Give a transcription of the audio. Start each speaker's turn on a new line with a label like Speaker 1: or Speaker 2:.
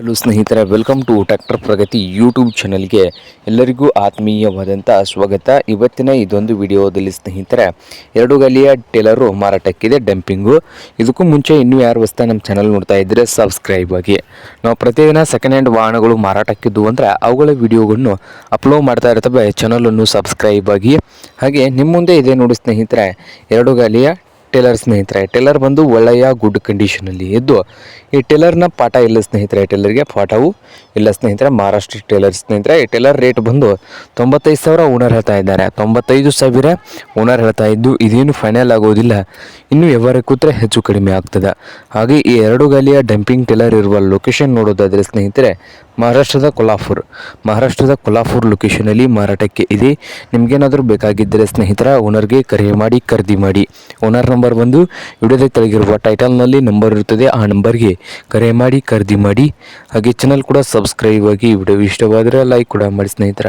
Speaker 1: Hello ಸ್ನೇಹಿತರೆ welcome to tractor Pragati YouTube ಚಾನಲ್ಗೆ ಎಲ್ಲರಿಗೂ ಆತ್ಮೀಯವಾದಂಥ ಸ್ವಾಗತ. ಇವತ್ತಿನ ಇದೊಂದು ವಿಡಿಯೋದಲ್ಲಿ ಸ್ನೇಹಿತರೆ, ಎರಡು ಗಲಿಯ ಟೇಲರು ಮಾರಾಟಕ್ಕಿದೆ ಡಂಪಿಂಗು ಇದಕ್ಕೂ ಮುಂಚೆ ಇನ್ನೂ ಯಾರು ಹೊಸ್ತಾ ನಮ್ಮ ಚಾನಲ್ ನೋಡ್ತಾ ಇದ್ದರೆ ಸಬ್ಸ್ಕ್ರೈಬ್ ಆಗಿ. ನಾವು ಪ್ರತಿದಿನ ಸೆಕೆಂಡ್ ಹ್ಯಾಂಡ್ ವಾಹನಗಳು ಮಾರಾಟಕ್ಕಿದ್ದು ಅಂದರೆ ಅವುಗಳ ವಿಡಿಯೋಗಳನ್ನು ಅಪ್ಲೋಡ್ ಮಾಡ್ತಾ ಇರ್ತವೆ. ಚಾನಲನ್ನು ಸಬ್ಸ್ಕ್ರೈಬ್ ಆಗಿ. ಹಾಗೆ ನಿಮ್ಮ ಮುಂದೆ ಇದೆ ನೋಡಿ ಸ್ನೇಹಿತರೆ, ಎರಡು ಗಾಲಿಯ ಟೇಲರ್ ಸ್ನೇಹಿತರೆ, ಟೇಲರ್ ಬಂದು ಒಳ್ಳೆಯ ಗುಡ್ ಕಂಡೀಷನಲ್ಲಿ ಇದ್ದು ಈ ಟೇಲರ್ನ ಪಾಠ ಇಲ್ಲ ಸ್ನೇಹಿತರೆ, ಟೇಲರ್ಗೆ ಪಾಠವು ಇಲ್ಲ ಸ್ನೇಹಿತರೆ, ಮಹಾರಾಷ್ಟ್ರ ಟೇಲರ್ ಸ್ನೇಹಿತರೆ, ಈ ಟೇಲರ್ ರೇಟ್ ಬಂದು ತೊಂಬತ್ತೈದು ಸಾವಿರ ಓನರ್ ಹೇಳ್ತಾ ಇದ್ದಾರೆ. ತೊಂಬತ್ತೈದು ಸಾವಿರ ಓನರ್ ಹೇಳ್ತಾ ಇದ್ದು, ಇದೇನು ಫೈನಲ್ ಆಗೋದಿಲ್ಲ. ಇನ್ನು ವ್ಯವಹಾರ ಕೂತ್ರೆ ಹೆಚ್ಚು ಕಡಿಮೆ ಆಗ್ತದೆ. ಹಾಗೆ ಈ ಎರಡು ಗಾಲಿಯ ಡಂಪಿಂಗ್ ಟೇಲರ್ ಇರುವ ಲೊಕೇಶನ್ ನೋಡೋದಾದರೆ ಸ್ನೇಹಿತರೆ, ಮಹಾರಾಷ್ಟ್ರದ ಕೊಲ್ಲಾಪುರ್. ಮಹಾರಾಷ್ಟ್ರದ ಕೊಲ್ಹಾಪುರ್ ಲೊಕೇಶನಲ್ಲಿ ಮಾರಾಟಕ್ಕೆ ಇದೆ. ನಿಮಗೇನಾದರೂ ಬೇಕಾಗಿದ್ದರೆ ಸ್ನೇಹಿತರ ಓನರ್ಗೆ ಕರೆ ಮಾಡಿ, ಖರೀದಿ ಮಾಡಿ. ಓನರ್ ನಂಬರ್ ಬಂದು ವಿಡಿಯೋದ ಕೆಳಗಿರುವ ಟೈಟಲ್ನಲ್ಲಿ ನಂಬರ್ ಇರುತ್ತದೆ, ಆ ನಂಬರ್ಗೆ ಕರೆ ಮಾಡಿ, ಖರೀದಿ ಮಾಡಿ. ಹಾಗೆ ಚಾನಲ್ ಕೂಡ ಸಬ್ಸ್ಕ್ರೈಬ್ ಆಗಿ ವಿಡಿಯೋ ಇಷ್ಟವಾದರೆ ಲೈಕ್ ಕೂಡ ಮಾಡಿ ಸ್ನೇಹಿತರ.